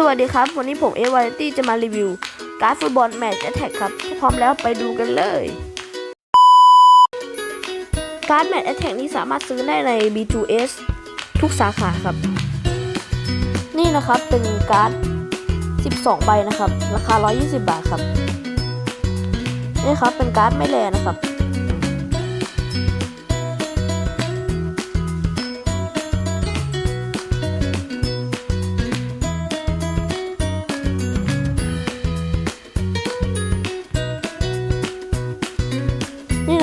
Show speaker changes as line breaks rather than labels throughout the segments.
สวัสดีครับ วันนี้ผมเอวาเลตี้จะมารีวิว การ์ดฟุตบอลแมตช์แอทแทกครับ พร้อมแล้วไปดูกันเลย การ์ดแมตช์แอทแทกนี้สามารถซื้อได้ใน B2S ทุกสาขาครับ นี่นะครับเป็นการ์ด 12 ใบนะครับ ราคา 120 บาทครับ นี่ครับเป็นการ์ดไม่แรนะครับ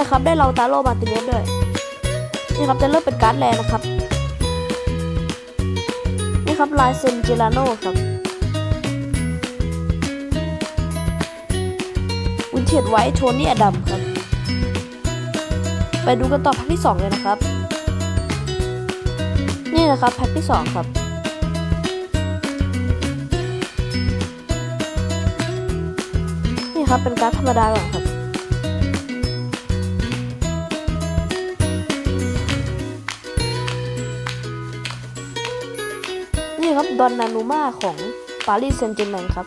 นี่นะครับ ได้เราตาโลมาติเนสด้วยนี่ครับจะเริ่มเป็นการ์ดแรงนะครับ นี่ครับลายเซนเจลาโน่ครับวินเทจไวท์โทนี่อดัมครับ ไปดูกันต่อแพ็คที่ 2 เลยนะครับ นี่นะครับแพ็คที่ 2 ครับนี่ครับเป็นการ์ดธรรมดาก่อนครับ ครับดอนนานูมาของปารีสเซนต์แจร์แมงครับ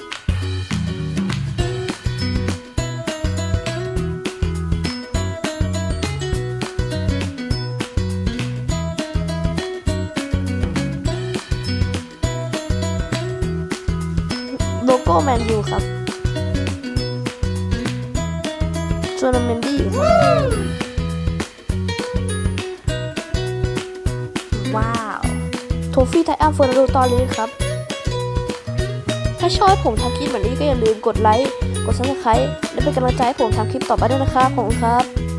โลโก้แมนยูครับโจนาเมนดี้ว้าว ทฟี่ไทอัมเฟอร์นาโดตอรีครับ ถ้าชอบผมทำคลิปแบบนี้ก็อย่าลืมกดไลค์ กดซับสไครต์และเป็นกำลังใจให้ผมทำคลิปต่อไปด้วยนะครับขอบคุณครับ